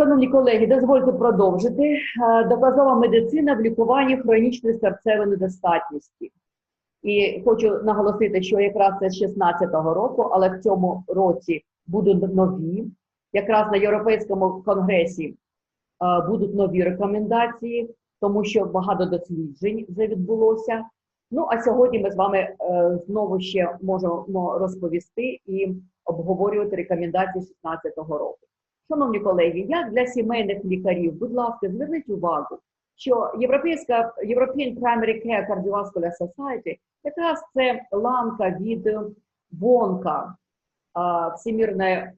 Шановні колеги, дозвольте продовжити. Е, Доказова медицина в лікуванні хронічної серцевої недостатності. І хочу наголосити, що якраз це з 16-го року, але в цьому році будуть нові. Якраз на Європейському конгресі е, будуть нові рекомендації, тому що багато досліджень вже відбулося. Ну а сьогодні ми з вами е, знову ще можемо розповісти і обговорювати рекомендації 16-го року. Шановні колеги, як для сімейних лікарів, будь ласка, зверніть увагу, що Європейська European Primary Care Cardiovascular Society якраз це ланка від ВОНКа Всемірної ем,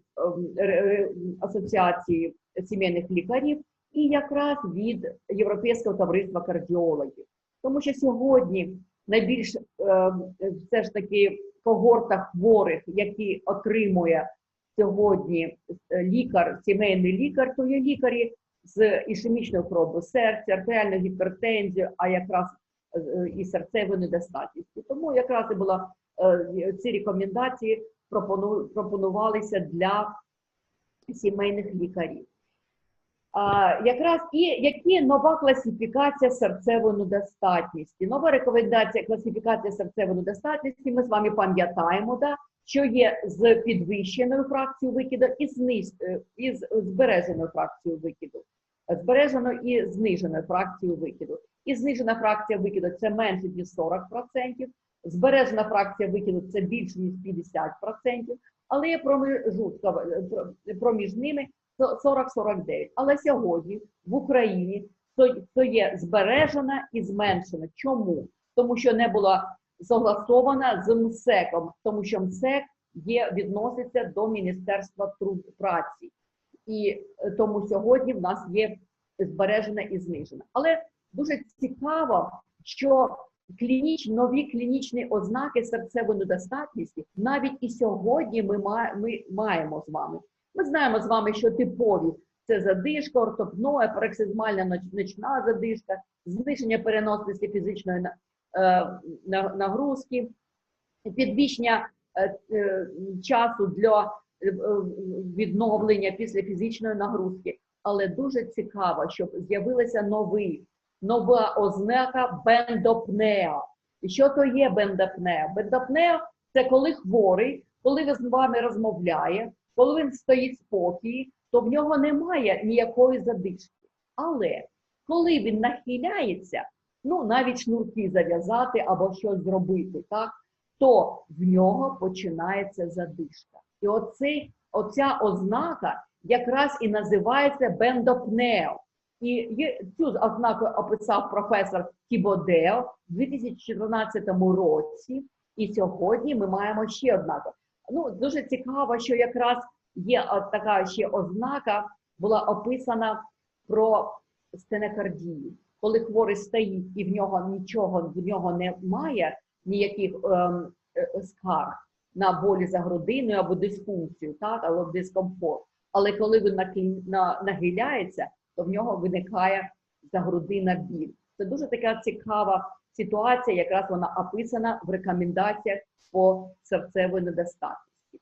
асоціації сімейних лікарів, і якраз від Європейського товариства кардіологів. Тому що сьогодні найбільш е, все ж таки когорта хворих, які отримує сьогодні е, лікар, сімейний лікар, то є лікарі з ішемічною хворобою серця, артеріальною гіпертензією, а якраз е, і серцевою недостатністю. Тому якраз і була е, ці рекомендації пропонувалися для сімейних лікарів. А, якраз і які нова класифікація серцевої недостатності. Нова рекомендація класифікація серцевої недостатності. Ми з вами пам'ятаємо, да, що є з підвищеною фракцією викиду і з, е, і з збереженою фракцією викиду. Збережено і зниженою фракцією викиду. І знижена фракція викиду це менше ніж 40%, збережена фракція викиду це більше ніж 50%, але є проміжутка, е, проміж ними 40-49. Але сьогодні в Україні то є збережена і зменшена. Чому? Тому що не була согласована з МСЕКом, тому що МСЕК є, відноситься до Міністерства праці. І е, тому сьогодні в нас є збережена і знижена. Але дуже цікаво, що клініч, нові клінічні ознаки серцевої недостатності навіть і сьогодні ми, ми маємо з вами. Ми знаємо з вами, що типові це задишка, ортопноя, парексизмальна ноч- ночна задишка, зниження переносності фізичної нагрузки, підвищення е, е, часу для е, е, відновлення після фізичної нагрузки. Але дуже цікаво, щоб з'явилася нова ознака бендопнеа. І що то є бендопнеа? Бендопнеа – це коли хворий, коли він з вами розмовляє, коли він стоїть спокій, то в нього немає ніякої задишки. Але коли він нахиляється, ну навіть шнурки зав'язати або щось зробити, так, то в нього починається задишка. І оцей, оця ознака якраз і називається бендопнео. І цю ознаку описав професор Тібодео в 2014 році, і сьогодні ми маємо ще однаку. Ну, дуже цікаво, що якраз є така ще ознака, була описана про стенокардію. Коли хворий стоїть і в нього нічого в нього немає, ніяких ем, е, скарг на болі за грудиною або дисфункцію, так, або дискомфорт. Але коли він наклі- на- нахиляється, то в нього виникає загрудинна біль. Це дуже така цікава ситуація, якраз вона описана в рекомендаціях по серцевої недостатності.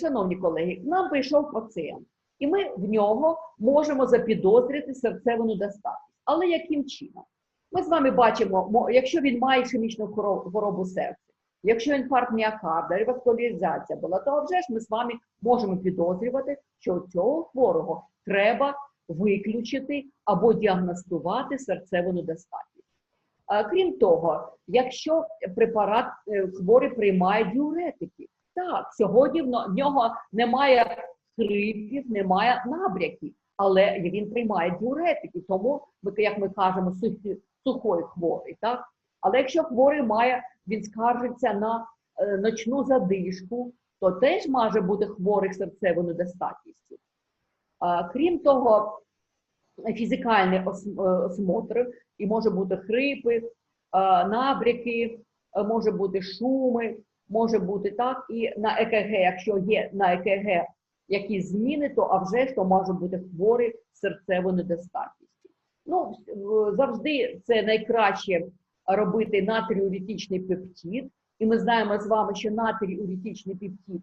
Шановні колеги, нам прийшов пацієнт, і ми в нього можемо запідозрити серцеву недостатність. Але яким чином? Ми з вами бачимо, якщо він має хоро- хворобу серця, якщо інфаркт міокарда, реваскуляризація була, то вже ж ми з вами можемо підозрювати, що цього хворого треба виключити або діагностувати серцеву недостатність. Крім того, якщо препарат е, хворий приймає діуретики, так, сьогодні в нього немає хрипів, немає набряків, але він приймає діуретики, тому, як ми кажемо, сухой хворий. Так? Але якщо хворий має, він скаржиться на е, ночну задишку, то теж може бути хворий серцевою недостатністю. Крім того, фізикальний е, осмотр, і може бути хрипи, набряки, е, може бути шуми, може бути так, і на ЕКГ, якщо є на ЕКГ якісь зміни, то а вже ж то може бути хворий з серцевою недостатністю. Ну, завжди це найкраще робити натріурітичний пептид, і ми знаємо з вами, що натріурітичний пептид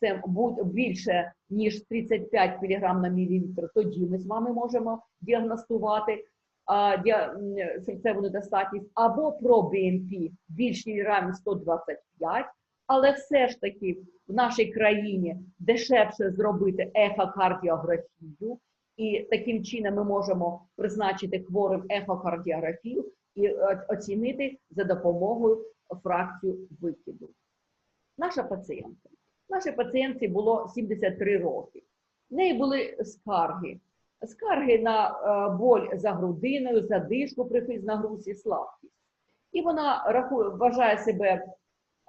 це більше ніж 35 мг на мілілітр, тоді ми з вами можемо діагностувати а, діа- серцеву недостатність, або про БНП більш равен 125, але все ж таки в нашій країні дешевше зробити ехокардіографію, і таким чином ми можемо призначити хворим ехокардіографію і е, оцінити за допомогою фракцію викиду. Наша пацієнтка. Нашій пацієнтці було 73 роки. В неї були скарги. Скарги на е, боль за грудиною, задишку при фізнагрузі, слабкість. І вона вважає себе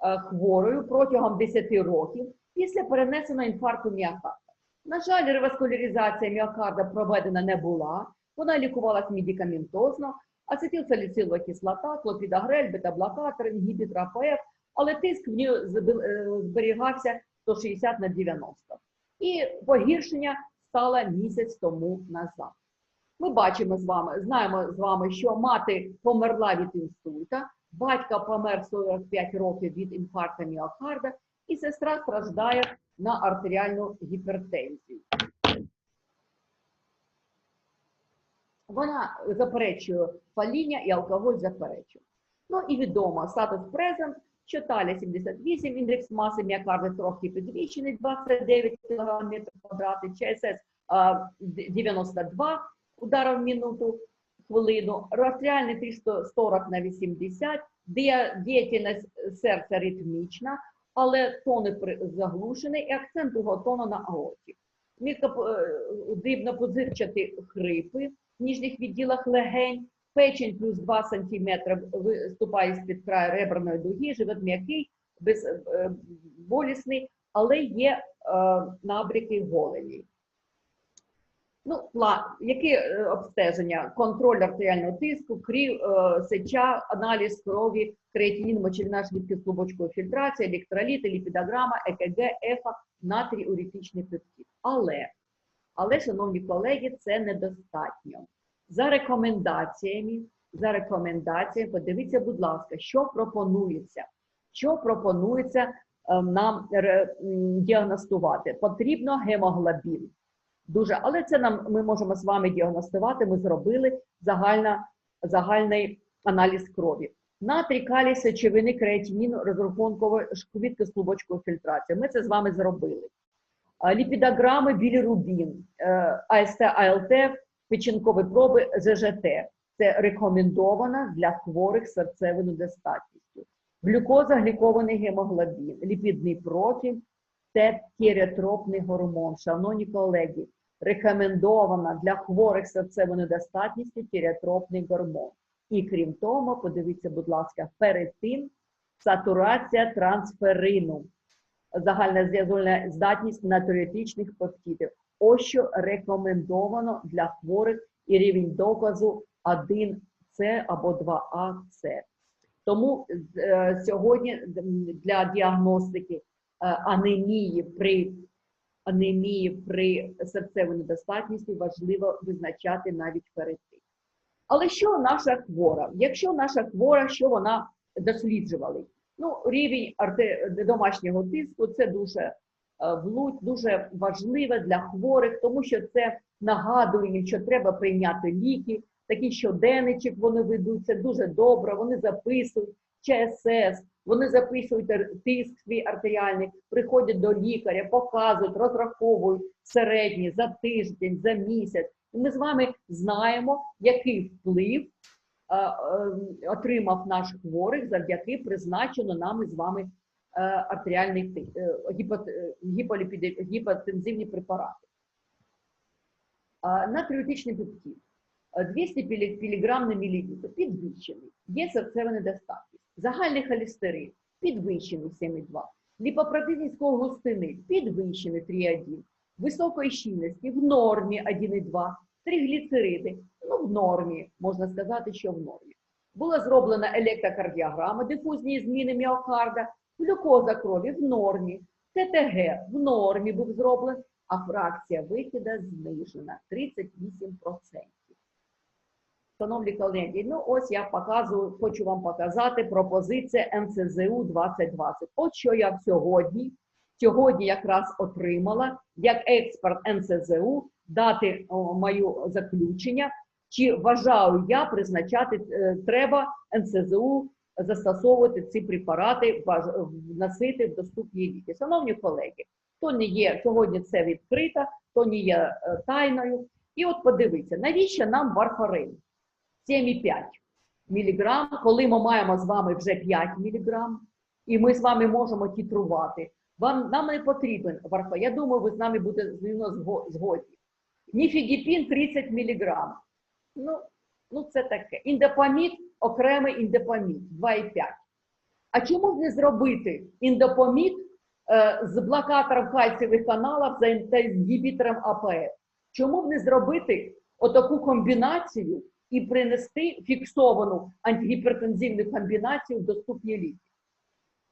хворою протягом 10 років після перенесеного інфаркту міокарда. На жаль, реваскуляризація міокарда проведена не була. Вона лікувалась медикаментозно, ацетилсаліцилова кислота, клопідогрель, бета-блокатор, інгібітор АПФ, але тиск в ній е, зберігався 160 на 90. І погіршення стало місяць тому назад. Ми бачимо з вами, знаємо з вами, що мати померла від інсульта, батька помер 45 років від інфаркту міокарда, і сестра страждає на артеріальну гіпертензію. Вона заперечує паління і алкоголь заперечує. Ну і відомо, статус презент, що талія 78, індекс маси міокарди трохи підвищений, 29 кг метр квадратний, ЧСС 92 удара в минуту, хвилину, артеріальний 340 на 80, дія- діяльність серця ритмічна, але тони заглушений і акцент другого тону на аорті. Дивно-позирчаті хрипи в ніжніх відділах легень, печень плюс 2 см виступає з-під краю реберної дуги, живот м'який, без, е, але є е, набряки голені. Ну, які е, обстеження? Контроль артеріального тиску, крів, е, сеча, аналіз крові, креатинін, мочевина, швидкість клубочкової фільтрації, електроліти, ліпідограма, ЕКГ, ЕФА, натрій, урітичний пептид. Але, але, шановні колеги, це недостатньо. За рекомендаціями, за рекомендаціями, подивіться, будь ласка, що пропонується. Що пропонується е, нам діагностувати? Потрібно гемоглобін. Дуже, але це нам ми можемо з вами діагностувати. Ми зробили загальна, загальний аналіз крові. Натрій, калій, сечовини, креатинін, розрахункової швидкість клубочкової фільтрації. Ми це з вами зробили. Ліпідограми, білірубін, е, АСТ, АЛТ, печінкові проби, ЗЖТ. Це рекомендовано для хворих з серцевою недостатністю. Глюкоза, глікований гемоглобін, ліпідний профіль, це тіреотропний гормон. Шановні колеги, рекомендовано для хворих з серцевою недостатністю тіреотропний гормон. І крім того, подивіться, будь ласка, перед сатурація трансферину, загальна зв'язольна здатність натріотичних пептидів. Ось що рекомендовано для хворих і рівень доказу 1С або 2АС. Тому е, сьогодні для діагностики анемії при анемії при серцевій недостатності важливо визначати навіть перед тим. Але що наша хвора? Якщо наша хвора, що вона досліджували? Ну, рівень домашнього тиску це дуже е, влуть, дуже важливе для хворих, тому що це нагадує що треба прийняти ліки. Такий щоденничок вони ведуть, це дуже добре. Вони записують ЧСС, вони записують тиск свій артеріальний, приходять до лікаря, показують, розраховують середній за тиждень, за місяць. І ми з вами знаємо, який вплив е, е, отримав наш хворих завдяки призначено нами з вами е, артеріальний е, гіпот- е, гіпотензивні препарати. А, Натріотичний пептид. Е, 200 піліграм на мілілітр підвищений. Є серцева недостатність. Загальний холестерин підвищений 7,2. Ліпопротеїн густини підвищений 3,1. Високої щільності в нормі 1,2. Тригліцериди ну в нормі, можна сказати, що в нормі. Була зроблена електрокардіограма, дифузні зміни міокарда, глюкоза крові в нормі, ТТГ в нормі був зроблений, а фракція викида знижена 38%. Шановні колеги, ну ось я показую, хочу вам показати пропозиція НЦЗУ 2020. От що я сьогодні сьогодні якраз отримала як експерт НСЗУ дати о, мою заключення, чи вважаю я призначати е, треба НСЗУ застосовувати ці препарати, вносити в доступні ліки. Шановні колеги, то не є сьогодні це відкрито, то не є е, тайною. І от подивіться, навіщо нам варфарин 7,5 міліграм, коли ми маємо з вами вже 5 міліграм, і ми з вами можемо тітрувати. Вам нам не потрібен варфарин. Я думаю, ви з нами будете зі згодні. Ніфідіпін 30 міліграм. Ну, ну це таке. Індопамід, окремий індопамід 2,5. А чому б не зробити індопамід е, з блокатором кальцієвих каналів та інгібітором АПФ? Чому б не зробити отаку комбінацію і принести фіксовану антигіпертензивну комбінацію в доступні ліки?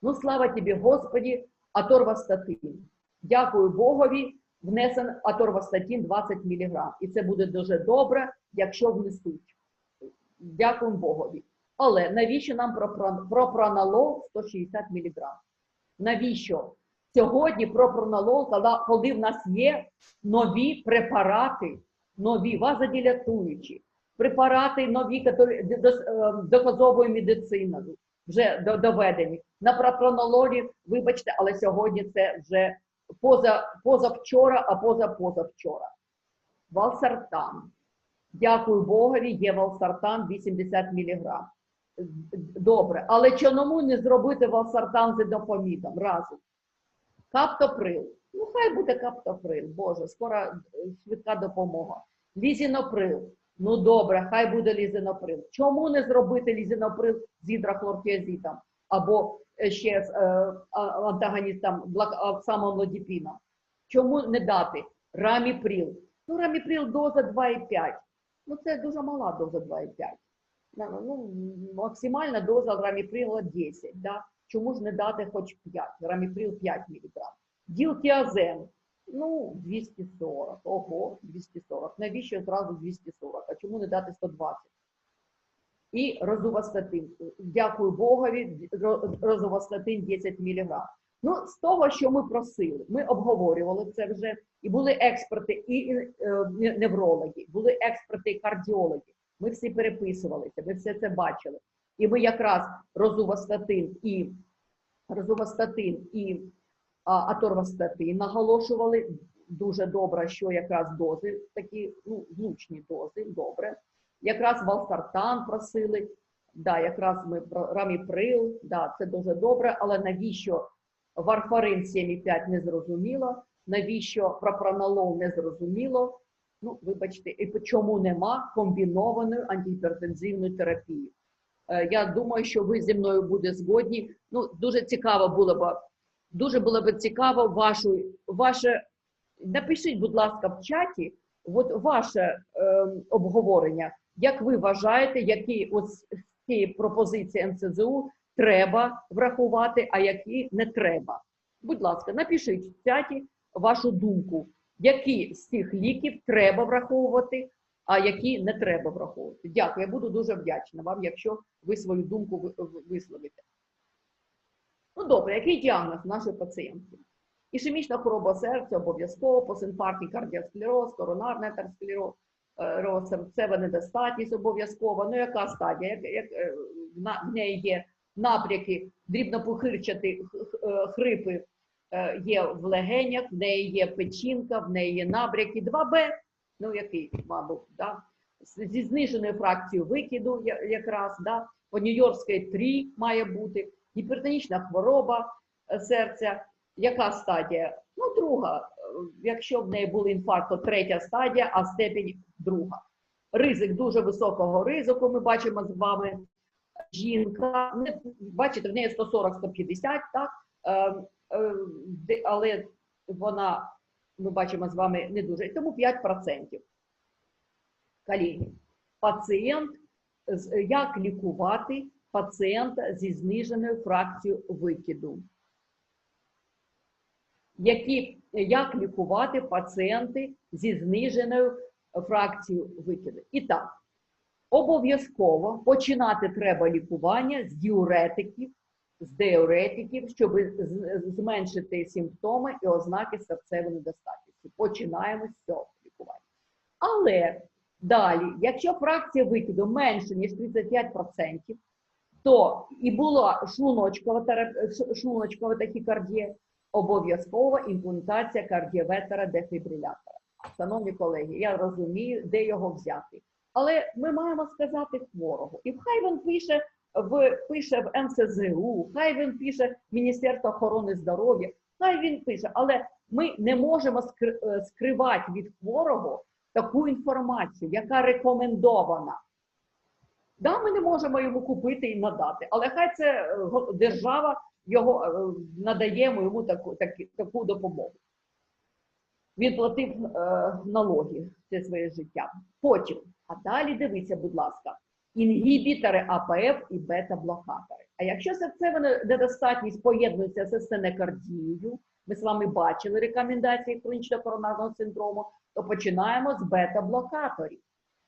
Ну, слава тобі, Господі, аторвастатин. Дякую Богові, внесен аторвастатин 20 мг. І це буде дуже добре, якщо внесуть. Дякую Богові. Але навіщо нам пропранолол 160 мг? Навіщо? Сьогодні пропронолол, коли- в нас є нові препарати, нові вазодилатуючі, препарати нові, які дос- е, доказовою медициною, вже доведені. На пропронололі, вибачте, але сьогодні це вже поза, позавчора, а позапозавчора. Валсартан. Дякую Богові, є валсартан 80 мг. Добре, але чому не зробити валсартан з ідопомідом разом? Каптоприл. Ну, хай буде каптоприл, Боже, скоро е, швидка допомога. Лізіноприл. Ну добре, хай буде лізиноприл. Чому не зробити лізиноприл з гідрохлортіазітом або е, ще з е, антагоністом оксамолодіпіном? Чому не дати раміприл? Ну, раміприл доза 2,5. Ну, це дуже мала доза 2,5. Ну, ну, максимальна доза раміприла 10. Да? Чому ж не дати хоч 5? Раміприл 5 мг. Ділтіазен. Ну, 240. Ого, 240. Навіщо зразу 240? А чому не дати 120? І розувастатин. Дякую Богові, розувастатин 10 мг. Ну, з того, що ми просили, ми обговорювали це вже, і були експерти, і е, неврологи, були експерти і кардіологи. Ми всі переписувалися, ми все це бачили. І ми якраз розувастатин і розувастатин і а, аторвастатин наголошували дуже добре, що якраз дози такі, ну, влучні дози, добре. Якраз валсартан просили, да, якраз ми раміприл, да, це дуже добре, але навіщо варфарин 7,5 не зрозуміло, навіщо пропранолол не зрозуміло, ну, вибачте, і чому нема комбінованої антигіпертензивної терапії. Е, Я думаю, що ви зі мною буде згодні. Ну, дуже цікаво було б, дуже було б цікаво вашу, ваше, напишіть, будь ласка, в чаті, от ваше е, обговорення, як ви вважаєте, які ось цієї пропозиції НСЗУ треба врахувати, а які не треба. Будь ласка, напишіть в чаті вашу думку, які з цих ліків треба враховувати, а які не треба враховувати. Дякую, я буду дуже вдячна вам, якщо ви свою думку ви- ви- висловите. Ну добре, який діагноз нашої пацієнтки? Ішемічна хвороба серця обов'язково, постінфарктний кардіосклероз, коронарний атеросклероз, серцева недостатність обов'язково. Ну, яка стадія? Як, як, е, на- в неї є напряки, х- е, хрипи е, є в легенях, в неї є печінка, в неї є набряки 2Б, ну який, мабуть, да? зі зниженою фракцією викиду якраз, да? по Нью-Йоркській 3 має бути, гіпертонічна хвороба е, серця. Яка стадія? Ну, друга. Е, Якщо в неї був інфаркт, то третя стадія, а степень друга. Ризик дуже високого ризику, ми бачимо з вами. Жінка, бачите, в неї 140-150, так? Е, але вона, ми бачимо з вами, не дуже. Тому 5%. Колеги, пацієнт, як лікувати пацієнта зі зниженою фракцією викиду? Які, як лікувати пацієнти зі зниженою фракцією викиду? І так, обов'язково починати треба лікування з діуретиків з диуретиків, щоб зменшити симптоми і ознаки серцевої недостатності. Починаємо з цього лікування. Але далі, якщо фракція викиду менше, ніж 35%, то і була шлуночкова, терап- шлуночкова тахікардія, обов'язкова імплантація кардіоветера дефібрилятора. Шановні колеги, я розумію, де його взяти. Але ми маємо сказати хворого. І хай він пише в пише в НСЗУ, хай він пише в Міністерство охорони здоров'я, хай він пише, але ми не можемо е, скривати від хворого таку інформацію, яка рекомендована. Да, ми не можемо йому купити і надати, але хай це е, держава його е, надаємо йому таку, такі- таку допомогу. Він платив е, налоги все своє життя. Потім, а далі дивіться, будь ласка, інгібітори АПФ і бета-блокатори. А якщо серцева недостатність поєднується з стенокардією, ми з вами бачили рекомендації хронічного коронарного синдрому, то починаємо з бета-блокаторів.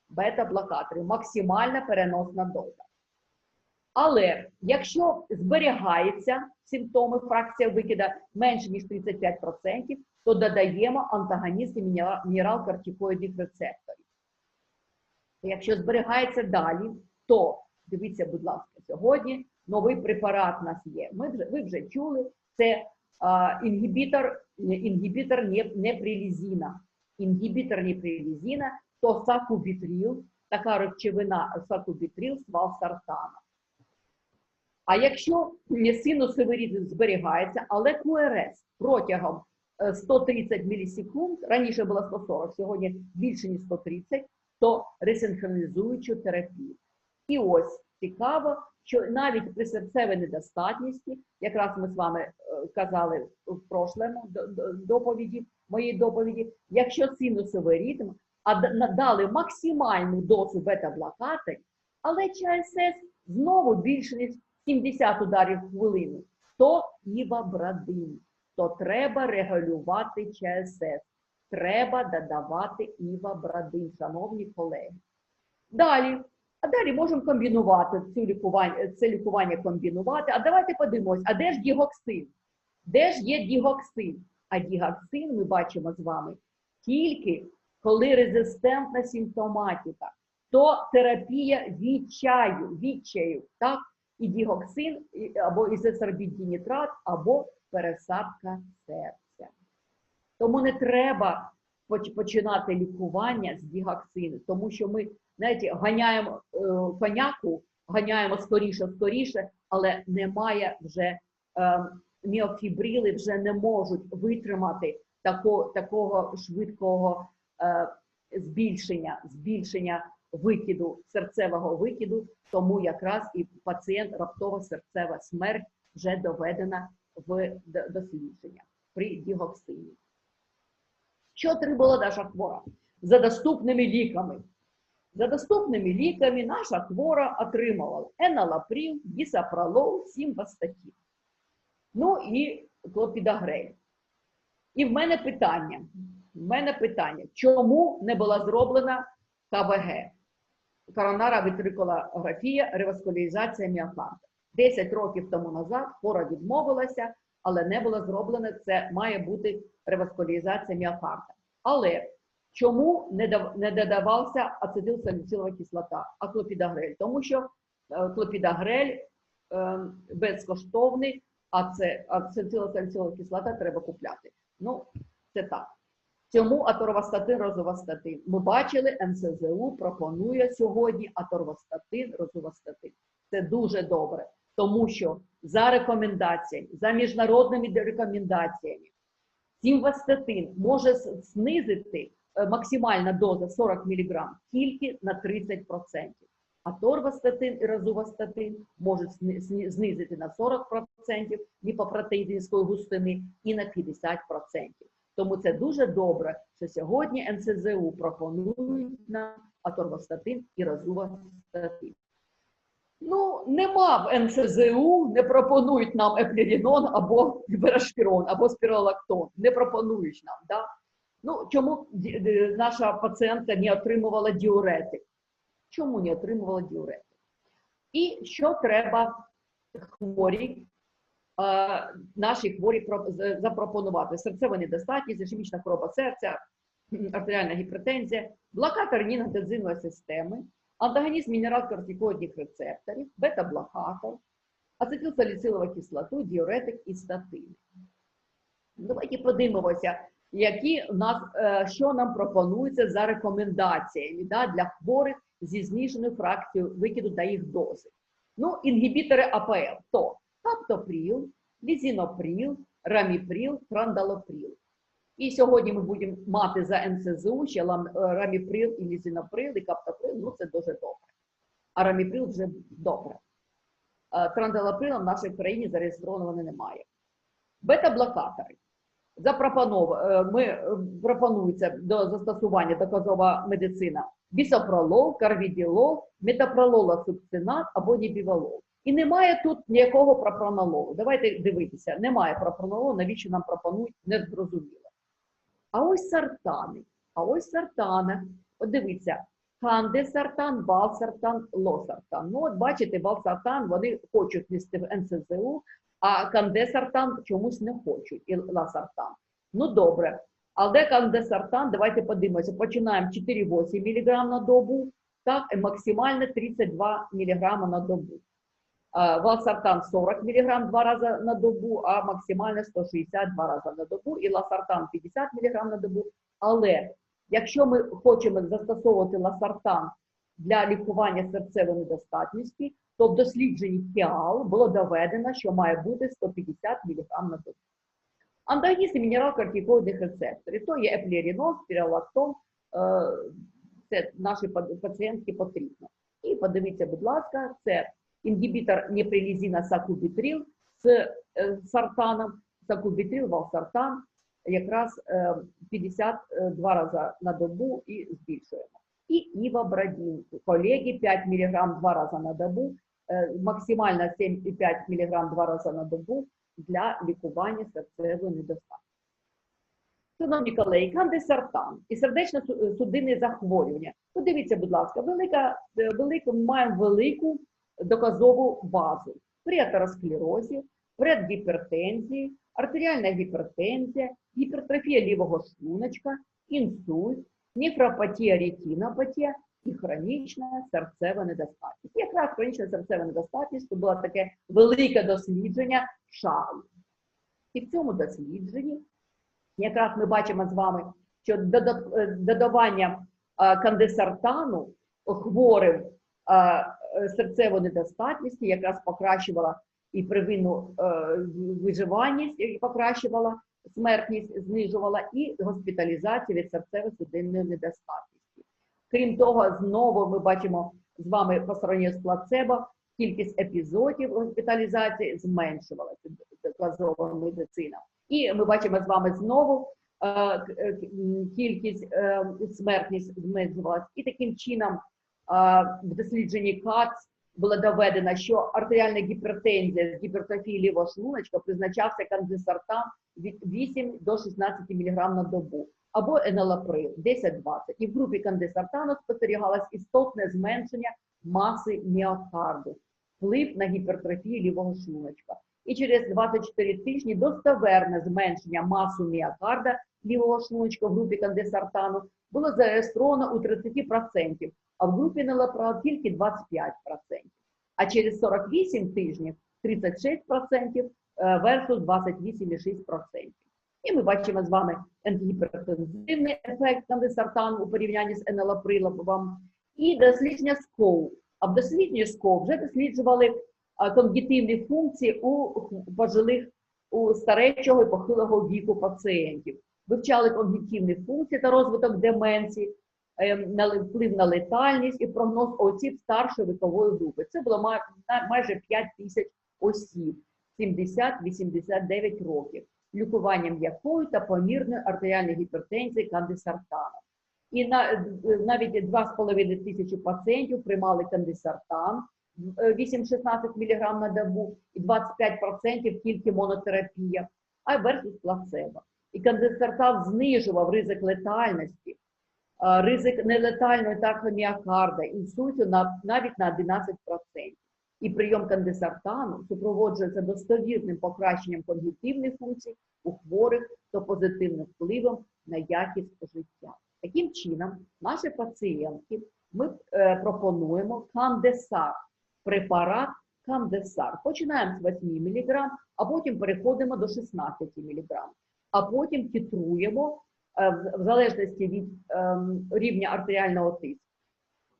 Бета-блокаторів максимальна переносна доза. Але якщо зберігається симптоми фракція викида менше ніж 35%, то додаємо антагоністи мінерал-кортикоїдних рецепторів. Якщо зберігається далі, то дивіться, будь ласка, сьогодні новий препарат у нас є. Ми вже, ви вже чули, це а, інгібітор, інгібітор не- неприлізіна. Інгібітор неприлізіна – то сакубітрил, така речовина сакубітрил з валсартана. А якщо синусовирід зберігається, але КРС протягом е, 130 мілісекунд, раніше було 140, сьогодні більше ніж 130, то ресинхронізуючу терапію. І ось цікаво, що навіть при серцевій недостатності, якраз ми з вами е, казали в прошлому до- до- доповіді, моїй доповіді, якщо синусовий ритм, надали максимальну дозу бета-блокаторів, але ЧСС знову більше ніж 70 ударів в хвилину, то івабрадин, то треба регулювати ЧСС. Треба додавати івабрадин, шановні колеги. Далі, а далі можемо комбінувати цю лікування, це лікування комбінувати. А давайте подивимось, а де ж дігоксин? Де ж є дігоксин? А дігоксин ми бачимо з вами тільки коли резистентна симптоматика, то терапія відчаю, відчаю, так? І дігоксин, або ізосорбіддінітрат, або пересадка серця. Тому не треба починати лікування з дігоксину, тому що ми, знаєте, ганяємо е, коняку, ганяємо скоріше, скоріше, але немає вже е, міофібрили вже не можуть витримати тако, такого швидкого збільшення, збільшення викиду, серцевого викиду, тому якраз і пацієнт раптова серцева смерть вже доведена в дослідження при дігоксині. Що отримала наша хвора? За доступними ліками. За доступними ліками наша хвора отримувала еналаприл, бісапролол, сімвастатін. Ну і клопідогрель. І в мене питання. В мене питання, чому не була зроблена КВГ? Коронара вітрикулографія, реваскуляризація міокарда. 10 років тому назад хвора відмовилася, але не було зроблено, це має бути реваскуляризація міокарда. Але чому не, дав- не додавався ацетилсаліцилова кислота, а клопідогрель? Тому що е, клопідогрель е, безкоштовний, а це ацетилсаліцилова кислота треба купляти. Ну, це так. Цьому аторвастатин, розовастатин. Ми бачили, НСЗУ пропонує сьогодні аторвастатин, розовастатин. Це дуже добре, тому що за рекомендаціями, за міжнародними рекомендаціями, сімвастатин може знизити е, максимальна доза 40 мг тільки на 30%. А торвастатин і розувастатин можуть знизити на 40% ліпопротеїдинської густини і на 50%. Тому це дуже добре, що сьогодні НСЗУ пропонують нам аторвастатин і розувастатин. Ну, нема в НСЗУ, не пропонують нам еплірінон або верашпірон, або спіролактон. Не пропонують нам. Да? Ну, чому наша пацієнтка не отримувала діуретик? Чому не отримувала діуретик? І що треба хворій, наші хворі запропонувати серцева недостатність, ішемічна хвороба серця, артеріальна гіпертензія, блокатор реніногензинової системи, антагоніст мінерал-кортикоїдних рецепторів, бета-блокатор, ацетилсаліцилова кислоту, діуретик і статини. Давайте подивимося, які нас, е, що нам пропонується за рекомендаціями да, для хворих зі зниженою фракцією викиду та їх дози. Ну, інгібітори АПЛ то каптопріл, лізінопріл, раміпріл, трандалопріл. І сьогодні ми будемо мати за НСЗУ ще е, раміприл і лізіноприл, і каптоприл, ну це дуже добре. А раміприл вже добре. Е, Трандалоприла в нашій країні зареєстровано немає. Бета-блокатори. Запропонов, е, пропонується до застосування доказова медицина бісопролол, карвіділол, метапролола субцинат або нібівалол. І немає тут ніякого пропронололу. Давайте дивитися, немає пропронололу, навіщо нам пропонують, не зрозуміло. А ось сартани. А ось сартани. От дивіться, кандесартан, балсартан, лосартан. Ну, от бачите, балсартан вони хочуть нести в НСЗУ, а кандесартан чомусь не хочуть, і ласартан. Ну, добре. А де кандесартан? Давайте подивимося. Починаємо 4,8 мг на добу, так, максимально 32 мг на добу. Валсартан 40 мг два рази на добу, а максимально 162 рази на добу, і ласартан 50 мг на добу. Але якщо ми хочемо застосовувати ласартан для лікування серцевої недостатності, то в дослідженні ФІАЛ було доведено, що має бути 150 мг на добу. Антагоністи мінерал-кортикоїдних рецепторів, то є еплерінол, спіралактон, е, це наші пацієнтки потрібно. І подивіться, будь ласка, це інгібітор неприлізіна сакубітрил з е, сартаном, сакубітрил, валсартан, якраз е, 52 рази на добу і збільшуємо. І івабрадін, колеги, 5 мг два рази на добу, максимально 7,5 мг два рази на добу для лікування серцевої недостатку. Шановні колеги, кандесартан і сердечно-судинні захворювання. Подивіться, будь ласка, велика, е, велика, ми маємо велику доказову базу при атеросклерозі, предгіпертензії, артеріальна гіпертензія, гіпертрофія лівого шлуночка, інсульт, нефропатія, ретинопатія і хронічна серцева недостатність. Якраз хронічна серцева недостатність це було таке велике дослідження шару. І в цьому дослідженні якраз ми бачимо з вами, що е, додавання е, кандесартану хворим е, серцевої недостатності якраз покращувала і первинну е, виживаність, і покращувала смертність, знижувала і госпіталізацію від серцево-судинної недостатності. Крім того, знову ми бачимо з вами по сравненню з плацебо, кількість епізодів госпіталізації зменшувалася доказова медицина. І ми бачимо з вами знову е, кількість смертність зменшувалась. І таким чином в дослідженні КАЦ було доведено, що артеріальна гіпертензія з гіпертрофії лівого шлуночка призначався кандесартан від 8 до 16 мг на добу або енолаприл 10-20. І в групі кандесартану спостерігалось істотне зменшення маси міокарду, вплив на гіпертрофію лівого шлуночка. І через 24 тижні достоверне зменшення масу міокарда лівого шлуночка в групі кандесартану було зареєстровано у 30%, а в групі нелапрал тільки 25%. А через 48 тижнів 36% е, versus 28,6%. І ми бачимо з вами антигіпертензивний ефект кандесартану у порівнянні з енелаприлом і дослідження СКОУ. А в дослідженні СКОУ вже досліджували когнітивні функції у пожилих, у старечого і похилого віку пацієнтів. Вивчали когнітивні функції та розвиток деменції, ем, вплив на летальність і прогноз осіб старшої вікової групи. Це було майже 5 тисяч осіб, 70-89 років, лікуванням якої та помірної артеріальної гіпертензії кандесартаном. І е, навіть 2,5 тисячі пацієнтів приймали кандесартан, е, 8-16 мг на добу і 25% тільки монотерапія, а versus плацебо. І кандесартан знижував ризик летальності, ризик нелетальної тархоміокарда, інсульту на, навіть на 11%. І прийом кандесартану супроводжується достовірним покращенням когнітивних функцій у хворих та позитивним впливом на якість життя. Таким чином, наші пацієнтки ми е, пропонуємо кандесар, препарат кандесар. Починаємо з 8 мг, а потім переходимо до 16 мг. А потім титруємо е, в- залежності від ем, рівня артеріального тиску.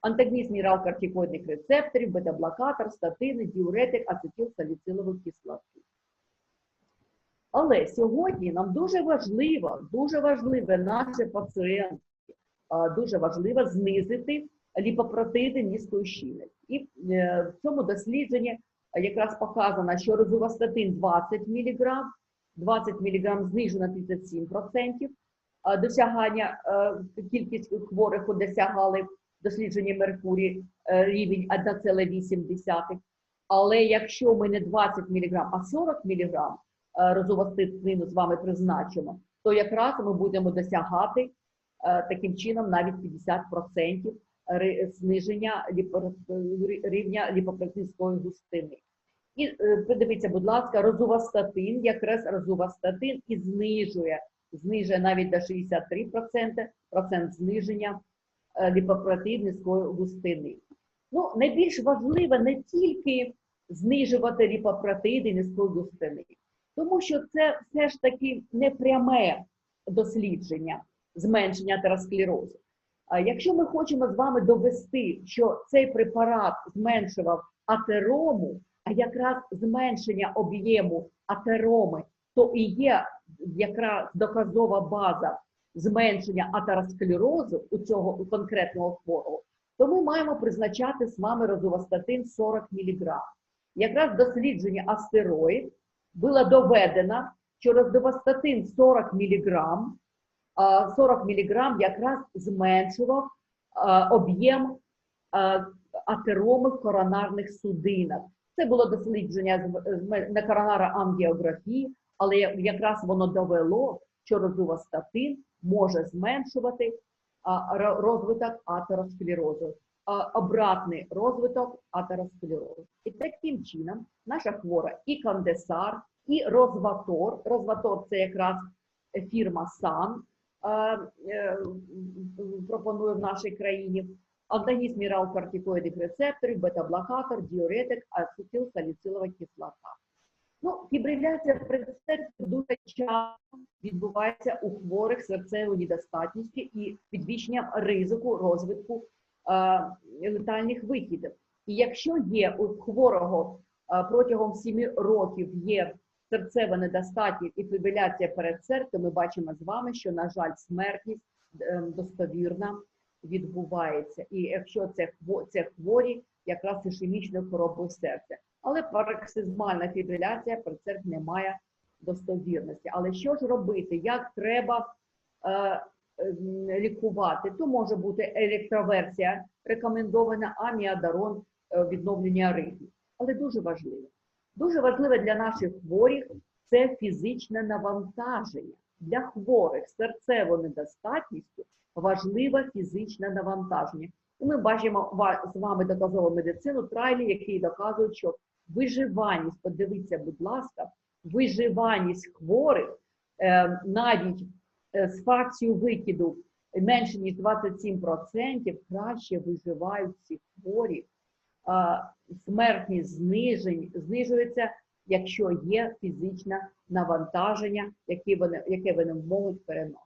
Антагоніст міралкортикоїдних рецепторів, бета-блокатор, статини, діуретик, ацетилсаліцилову кислоту. Але сьогодні нам дуже важливо, дуже важливе наші пацієнти, дуже важливо знизити ліпопротеїди низької щільності. І е, в цьому дослідженні якраз показано, що розувастатин 20 мг, 20 мг знижено 37%, досягання, е, кількість хворих досягали дослідження Меркурій е, рівень 1,8. Але якщо ми не 20 мг, а 40 мг розовостатину з вами призначимо, то якраз ми будемо досягати е, таким чином навіть 50% зниження рівня ліпопротинської густини. І е, подивіться, будь ласка, розувастатин, якраз розувастатин і знижує, знижує навіть до 63% процент зниження е, ліпопротидницької густини. Ну, найбільш важливо не тільки знижувати ліпопротиди низької густини, тому що це все ж таки не пряме дослідження зменшення атеросклерозу. Якщо ми хочемо з вами довести, що цей препарат зменшував атерому, а якраз зменшення об'єму атероми, то і є якраз доказова база зменшення атеросклерозу у цього конкретного хворого, то ми маємо призначати з вами розовостатин 40 мг. Якраз дослідження астероїд було доведено, що роздовостатин 40 мг, 40 мг якраз зменшував об'єм атероми в коронарних судинах. Це було дослідження з- ме- на коронарангіографії, але якраз воно довело, що розувастатин може зменшувати розвиток атеросклерозу, обратний розвиток атеросклерозу. І таким чином наша хвора і кандесар, і розватор. Розватор це якраз фірма САН е, е, пропонує в нашій країні. Антагоніст міралкортикоїдних рецепторів, бета-блокатор, діуретик, ацетилсаліцилова кислота. Ну, фібриляція серці дуже часто відбувається у хворих серцевої недостатності і підвищенням ризику розвитку е, летальних вихідів. І якщо є у хворого е, протягом 7 років є серцева недостатність і фібриляція перед серцем, ми бачимо з вами, що, на жаль, смертність е, достовірна відбувається. І якщо це, це хворі, якраз ішемічною хворобою серця. Але пароксизмальна фібриляція при серці не має достовірності. Але що ж робити? Як треба е, лікувати? То може бути електроверсія, рекомендована аміадарон е, відновлення ритму. Але дуже важливо. Дуже важливе для наших хворих це фізичне навантаження. Для хворих серцевою недостатністю важливе фізичне навантаження. І ми бачимо з вами доказову медицину трайлі, які доказують, що виживаність, подивіться, будь ласка, виживаність хворих е, навіть е, з фракцією викиду менше ніж 27% краще виживають ці хворі. Смертність знижень знижується, якщо є фізичне навантаження, яке вони, яке вони можуть переносити.